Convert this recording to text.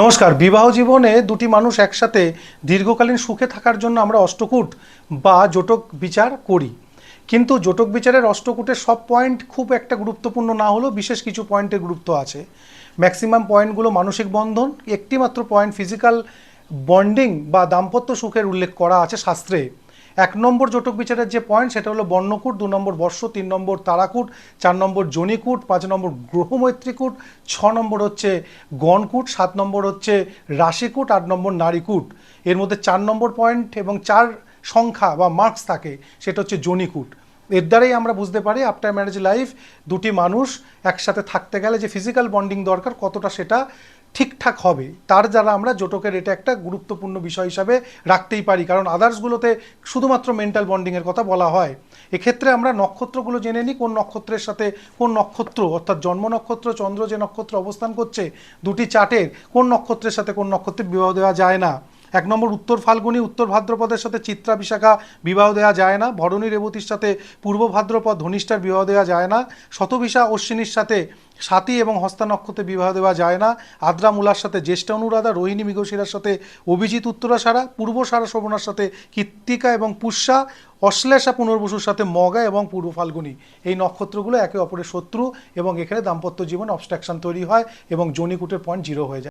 নমস্কার। বিবাহ জীবনে দুটি মানুষ একসাথে দীর্ঘকালীন সুখে থাকার জন্য আমরা অষ্টকূট বা জোটক বিচার করি। কিন্তু জোটক বিচারের অষ্টকূটের সব পয়েন্ট খুব একটা গুরুত্বপূর্ণ না হলেও বিশেষ কিছু পয়েন্টের গুরুত্ব আছে। ম্যাক্সিমাম পয়েন্টগুলো মানসিক বন্ধন, একটিমাত্র পয়েন্ট ফিজিক্যাল বন্ডিং বা দাম্পত্য সুখের উল্লেখ করা আছে শাস্ত্রে। এক নম্বর জটক বিচারের যে পয়েন্ট সেটা হলো বর্ণকূট, দু নম্বর বর্ষ, তিন নম্বর তারাকূট, চার নম্বর জনিকূট, পাঁচ নম্বর গ্রহমৈত্রীকূট, ছ নম্বর হচ্ছে গণকূট, সাত নম্বর হচ্ছে রাশিকূট, আট নম্বর নারীকূট। এর মধ্যে চার নম্বর পয়েন্ট এবং চার সংখ্যা বা মার্কস থাকে, সেটা হচ্ছে জনিকূট। এর দ্বারাই আমরা বুঝতে পারি আফটার ম্যারেজ লাইফ দুটি মানুষ একসাথে থাকতে গেলে যে ফিজিক্যাল বন্ডিং দরকার, কতটা সেটা ঠিকঠাক হবে, তার দ্বারা আমরা জোটকের এটা একটা গুরুত্বপূর্ণ বিষয় হিসাবে রাখতেই পারি। কারণ আদার্সগুলোতে শুধুমাত্র মেন্টাল বন্ডিংয়ের কথা বলা হয়। এক্ষেত্রে আমরা নক্ষত্রগুলো জেনে নিই, কোন নক্ষত্রের সাথে কোন নক্ষত্র, অর্থাৎ জন্ম নক্ষত্র, চন্দ্র যে নক্ষত্র অবস্থান করছে, দুটি চাটের কোন নক্ষত্রের সাথে কোন নক্ষত্রের বিবাহ দেওয়া যায় না। এক নম্বর উত্তর ফাল্গুনি, উত্তর ভাদ্রপদের সাথে চিত্রা বিশাখা বিবাহ দেওয়া যায় না। ভরণী রেবতীর সাথে পূর্ব ভাদ্রপদ ধনিষ্ঠার বিবাহ দেওয়া যায় না। শতবিশা অশ্বিনীর সাথে সাতী এবং হস্তা নক্ষত্রে বিবাহ দেওয়া যায় না। আদ্রা মূলার সাথে জ্যেষ্ঠ অনুরাধা, রোহিণী মৃগশিরার সাথে অভিজিৎ উত্তরাসারা পূর্ব সারা শোভনার সাথে কৃত্তিকা এবং পুষ্যা, অশ্লেষা পুনর্বসুর সাথে মগা এবং পূর্ব ফাল্গুনি। এই নক্ষত্রগুলো একে অপরের শত্রু এবং এখানে দাম্পত্য জীবন অবস্ট্রাকশন তৈরি হয় এবং জনিকুটের পয়েন্ট জিরো হয়ে যায়।